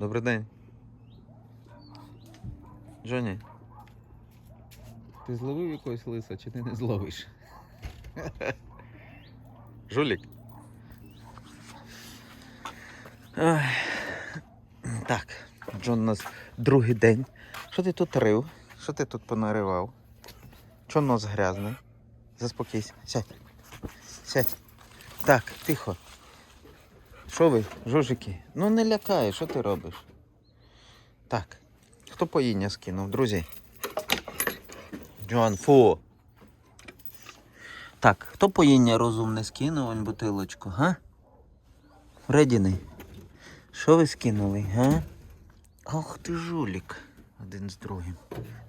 Добрий день. Джоні. Ти зловив якогось лиса, чи ти не зловиш? Жулік. Ой. Так, Джон у нас другий день. Що ти тут рив? Що ти тут понаривав? Чого нос грязний? Заспокійся. Сядь. Сядь. Так, тихо. Що ви, жужики? Ну не лякай, що ти робиш? Так. Хто поїння скинув, друзі? Джон, фу. Так, хто поїння розумне скинув вон бутилочку, га? Редіний. Що ви скинули, га? Ох ти жулік. Один з другим.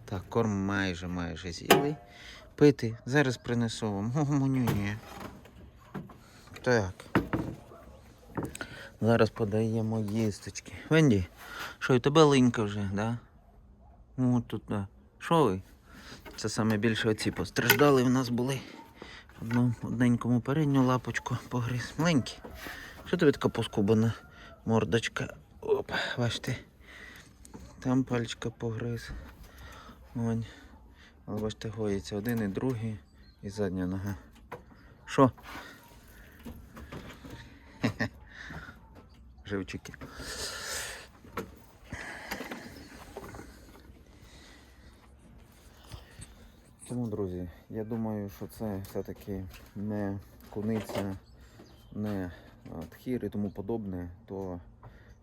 Так, корм майже майже з'їли. Пити. Зараз принесу вам. Гомонює. Так. Зараз подаємо їсточки. Венді, що, і тебе линька вже, да? О, тут, да. Що ви? Це саме більше оці постраждали в нас були. Одну одненькому передню лапочку погриз. Маленький. Що тобі така поскубана мордочка? Оп, бачите. Там пальчика погриз. Вон. Але бачите, гоїться один і другий і задня нога. Що? Живчики. Тому, друзі, я думаю, що це все-таки не куниця, не тхір і тому подобне, то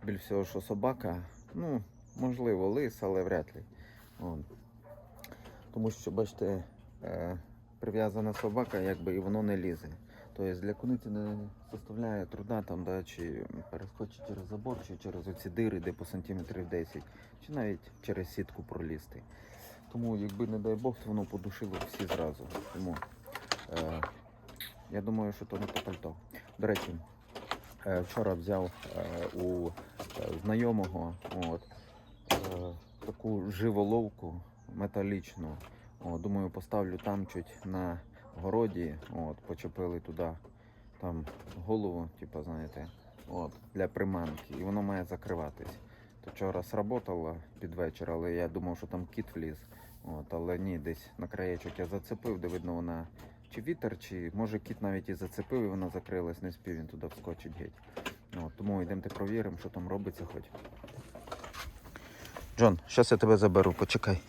більш всього, що собака, ну, можливо, лис, але вряд ли. От. Тому що, бачите, е, прив'язана собака, якби і воно не лізе. Тобто для куниці не составляє труда там, да, чи перескочити через забор, чи через оці дири, де по сантиметрів 10, чи навіть через сітку пролізти. Тому, якби не дай Бог, то воно подушило всі зразу. Тому е, я думаю, що то не то пальто. До речі, е, вчора взяв е, у е, знайомого от, е, таку живоловку металічну. О, думаю, поставлю там чуть на городі, от, почепили туди там голову, типу, знаєте, от, для приманки, і воно має закриватись. То вчора сработало під вечір, але я думав, що там кіт вліз. От, але ні, десь на краєчок я зацепив, де видно вона чи вітер, чи може кіт навіть і зацепив, і вона закрилась, не спів він туди вскочить геть. От, тому йдемте провіримо, що там робиться хоч. Джон, зараз я тебе заберу, почекай.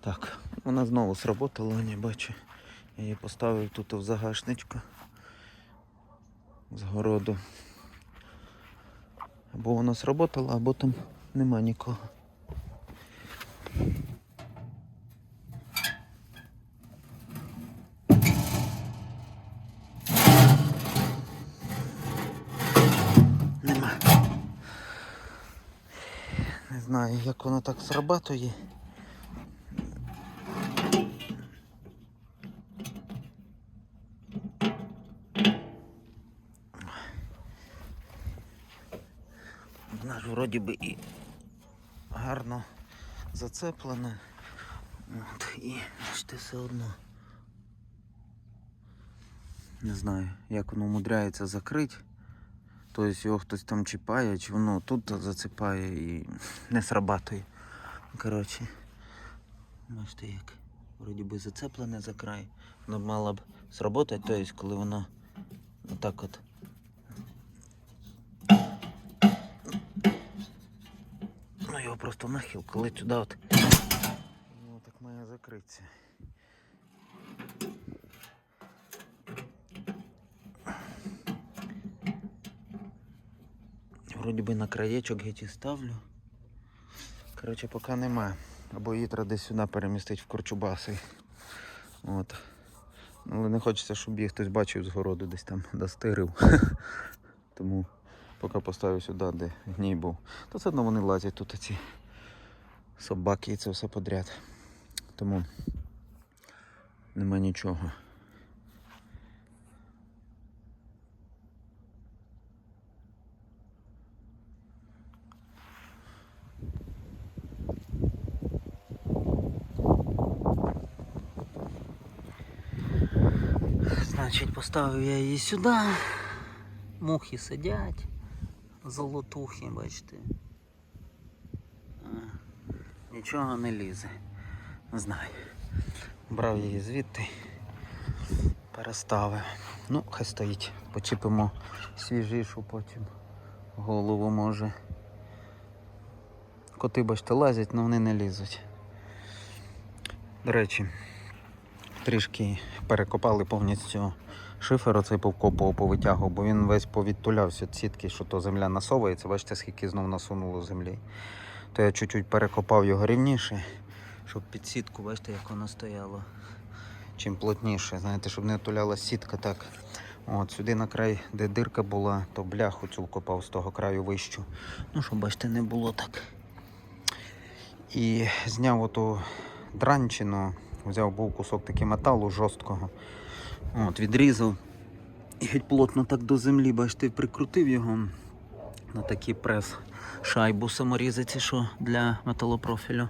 Так, вона знову сработала, не бачу. Я її поставив тут в загашничку з городу. Або вона сработала, або там нема нікого. Нема. Не знаю, як воно так срабатує. Вроді би і гарно зацеплена. От, і бачите, все одно. Не знаю, як воно умудряється закрити. Тобто його хтось там чіпає, чи воно тут зацепає і не срабатує. Коротше, бачите як. Вроді би зацеплене за край. Воно б мало б сработати, тобто коли воно отак от просто нахил, коли туди от. Ну так має закритися. Вроді би на краєчок геть ставлю. Коротше, поки нема. Або її десь сюди перемістити в корчубаси. От. Але не хочеться, щоб її хтось бачив з городу десь там достирив. Тому поки поставлю сюди, де гній був. То все одно вони лазять тут ці собаки і це все подряд. Тому нема нічого. Значить, поставив я її сюди, мухи сидять, золотухи, бачите. Нічого не лізе. Не знаю. Брав її звідти. Переставив. Ну, хай стоїть. Почіпимо свіжішу потім. Голову може. Коти, бачите, лазять, але вони не лізуть. До речі, трішки перекопали повністю шифер, оцей повкопував, повитягував, бо він весь повідтулявся від сітки, що то земля насовується. Бачите, скільки знов насунуло землі. То я чуть-чуть перекопав його рівніше, щоб під сітку, бачите, як воно стояло. Чим плотніше, знаєте, щоб не туляла сітка так. От сюди на край, де дирка була, то бляху цю вкопав з того краю вищу. Ну, щоб бачите, не було так. І зняв оту дранчину, взяв був кусок такий металу жорсткого. От, відрізав. І геть плотно так до землі, бачите, прикрутив його на такий прес шайбу саморізиці, що для металопрофілю.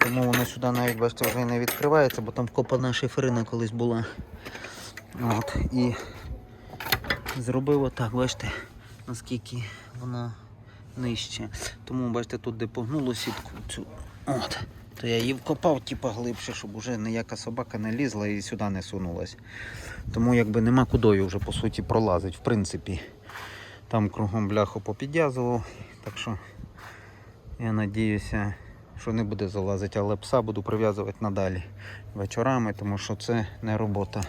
Тому воно сюди навіть бачите, вже не відкривається, бо там вкопана шиферина колись була. От, і зробив отак, бачите, наскільки вона нижче. Тому бачите, тут де погнуло сітку цю. От. То я її вкопав, типа глибше, щоб уже ніяка собака не лізла і сюди не сунулась. Тому якби нема кудою вже по суті пролазить, в принципі. Там кругом бляху попідв'язував. Так що я надіюся, що не буде залазити, але пса буду прив'язувати надалі вечорами, тому що це не робота.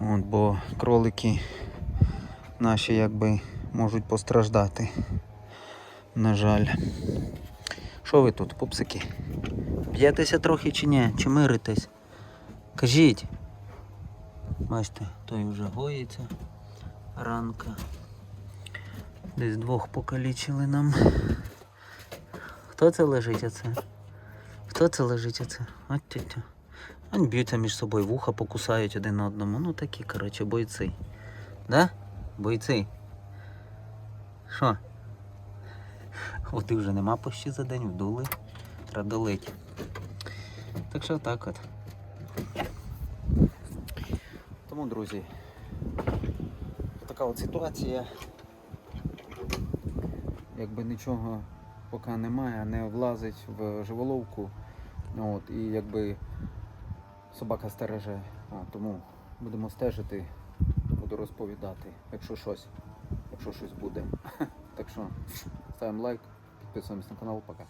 От, бо кролики наші якби можуть постраждати. На жаль. Що ви тут, пупсики? Б'єтеся трохи чи ні? Чи миритесь? Кажіть. Бачите, той вже гоїться. Ранка. Десь двох покалічили нам. Хто це лежить оце? Хто це лежить оце? От тетя. Вони б'ються між собою, вуха покусають один одному. Ну такі, коротше, бойці. Да? Бойці. Що? Води вже нема почти за день, вдули. Треба долить. Так що так от. Тому, друзі, така от ситуація. Якби нічого поки немає, не влазить в живоловку. От, і якби собака стереже. А, тому будемо стежити, буду розповідати, якщо щось, якщо щось буде. Так що ставимо лайк, підписуємось на канал, пока.